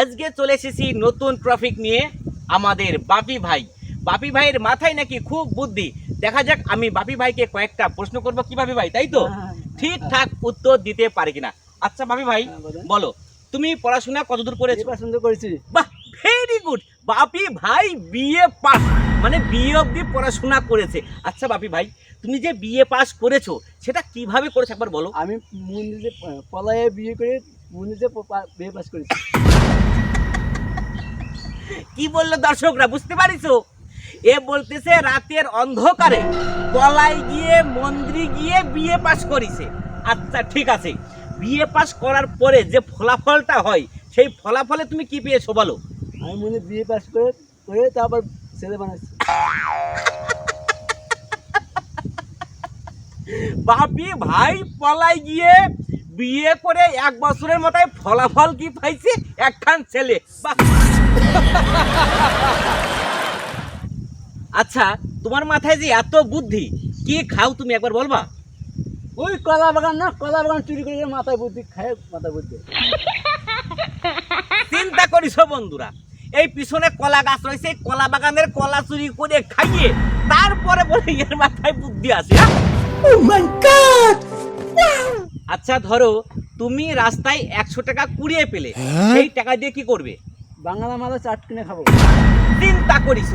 আজকে চলে এসেছি নতুন ট্রফিক নিয়ে আমাদের বাপি ভাই। বাপি ভাইয়ের মাথায় নাকি খুব বুদ্ধি। দেখা যাক আমি বাপি ভাইকে কয়েকটা প্রশ্ন করব। কি বাপি ভাই তাই তো? হ্যাঁ। ঠিকঠাক উত্তর দিতে পারে কিনা। আচ্ছা বাপি ভাই হ্যাঁ, বলো তুমি পড়াশোনা কতদূর করেছ? পছন্দ করেছি। বাহ ভেরি গুড বাপি ভাই বিএ পাস মানে বিএ অবধি পড়াশোনা করেছে। আচ্ছা বাপি ভাই তুমি যে বিএ পাস করেছ সেটা কীভাবে করেছ একবার বলো? আমি মন্দিরে পলায়ে বিয়ে করে মন্দিরে বিয়ে পাস করেছি। কি বলল দর্শকরা বুঝতে পারিছো? এ বলতেছে রাতের অন্ধকারে কলাই গিয়ে মন্দিরে গিয়ে বিএ পাশ করিছে। আচ্ছা ঠিক আছে। বিএ পাশ করার পরে যে ফলাফলটা হয় সেই ফলাফলে তুমি কি পেয়েছ বলো? আমি মন্দিরে বিয়ে পাশ করে করে তারপর ছেলে বানাচ্ছি বাপি ভাই পলাই গিয়ে বিয়ে করে এক বছরের মাথায় ফলাফল কি পাইছে? একখান ছেলে। বাহ! আচ্ছা তোমার মাথায় যে এত বুদ্ধি কি খাও তুমি একবার বলবা? ওই কলা বাগান না কলা বাগান চুরি করে মাথায় বুদ্ধি খায় মাথায় বুদ্ধি। চিন্তা করিস বন্ধুরা এই পিছনে কলা গাছ রয়েছে কলা বাগানের কলা চুরি করে খাইয়ে তারপরে বলে এর মাথায় বুদ্ধি আছে হ্যাঁ? আচ্ছা ধরো তুমি রাস্তায় একশো টাকা কুড়িয়ে পেলে সেই টাকা দিয়ে কি করবে? বাংলা মালা চাট কিনে খাব। চিন্তা করিস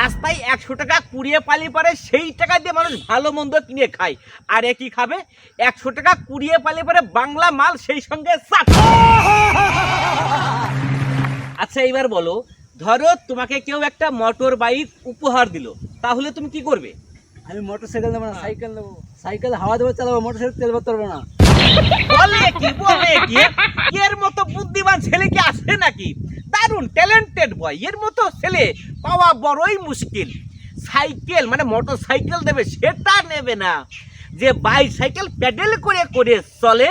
রাস্তায় একশো টাকা কুড়িয়ে পালি পারে সেই টাকা দিয়ে মানুষ ভালো মন্দ কিনে খায়। আর এ কি খাবে? একশো টাকা কুড়িয়ে পালি পারে বাংলা মাল সেই সঙ্গে চাট আচ্ছা এবার বলো ধরো তোমাকে কেউ একটা মোটর বাইক উপহার দিল তাহলে তুমি কি করবে? আমি মোটর সাইকেল নেব না সাইকেল নেব। সাইকেল হাওয়া দেবো চালাবো মোটর সাইকেল তেল ভরতে পারব না। বলে কি বলে কি? এর মতো বুদ্ধিমান ছেলে কি আসে নাকি? দারুণ ট্যালেন্টেড বয় এর মতো ছেলে পাওয়া বড়ই মুশকিল। সাইকেল মানে মোটর সাইকেল দেবে সেটা নেবে না। যে বাইসাইকেল প্যাডেল করে করে চলে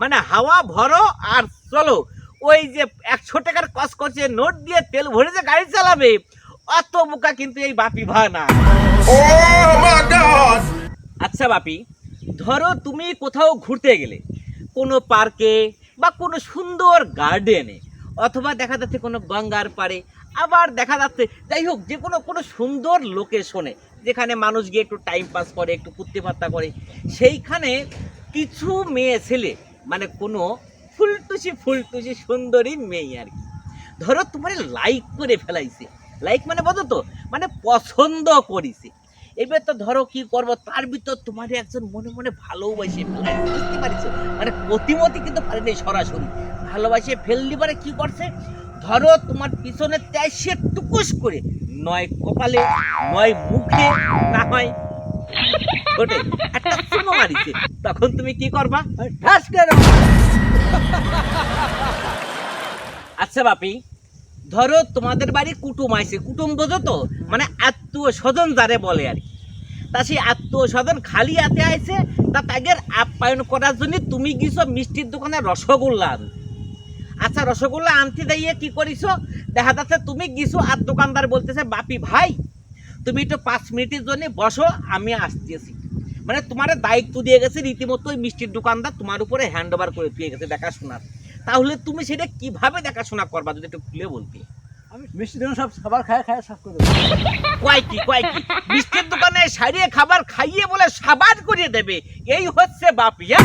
মানে হাওয়া ভরো আর চলো। ওই যে একশো টাকার কস করছে নোট দিয়ে তেল ভরে যে গাড়ি চালাবে অত বোকা কিন্তু এই বাপি ভা না। Oh! আচ্ছা বাপি ধরো তুমি কোথাও ঘুরতে গেলে, কোনো পার্কে বা কোনো সুন্দর গার্ডেনে, অথবা দেখা যাচ্ছে কোনো গঙ্গার পাড়ে, আবার দেখা যাচ্ছে যাই হোক যে কোনো কোনো সুন্দর লোকেশনে যেখানে মানুষ গিয়ে একটু টাইম পাস করে, একটু কুত্তে পাত্তা করে, সেইখানে কিছু মেয়ে ছেলে মানে কোনো ফুলটুসি ফুলটুসি সুন্দরী মেয়ে আর কি। ধরো তোমার লাইক করে ফেলাইছে। লাইক মানে বোঝো তো? মানে পছন্দ করিছে। এবার তো ধরো কি করব, তার ভিতর তোমার একজন মনে মনে ভালোবাসে বুঝতে পারছ? মানে প্রতিমতি কিন্তু পারেনি সরাসরি। ভালোবাসে ফেললি পারে, কি করছে? ধরো তোমার পিছনে সে টুকুস করে। নয় কপালে, নয় মুখে, না হয় একটা চুমো মারিছে। তখন তুমি কি করবা? ঠাস আচ্ছা বাপি ধরো তোমাদের বাড়ি কুটুম আইছে কুটুম বোঝো তো? মানে আত্মীয় স্বজন যারে বলে আর কি। তা সেই আত্মীয় স্বজন খালি হাতে আইছে, তা তাদের আপ্যায়ন করার জন্য তুমি গেছো মিষ্টির দোকানে রসগোল্লা আনতে। আচ্ছা রসগোল্লা আনতে যাইয়ে কি করিছো? দেখা যাচ্ছে তুমি গেছো আর দোকানদার বলতেছে, বাপি ভাই, তুমি একটু পাঁচ মিনিটের জন্য বসো, আমি আসতেছি মানে তোমার দায়িত্ব দিয়ে গেছে, রীতিমতো ওই মিষ্টির দোকানদার তোমার উপরে হ্যান্ড ওভার করে দিয়ে গেছে, দেখাশোনার। তাহলে তুমি সেটা কীভাবে দেখাশোনা করবা? যদি একটু খুলে বলতে। আমি সব খাবার খায় খায় সব করে কয় কি কয় কি? মিষ্টির দোকানে সারিয়ে খাবার খাইয়ে বলে সাবাদ করিয়ে দেবে। এই হচ্ছে বাপিয়া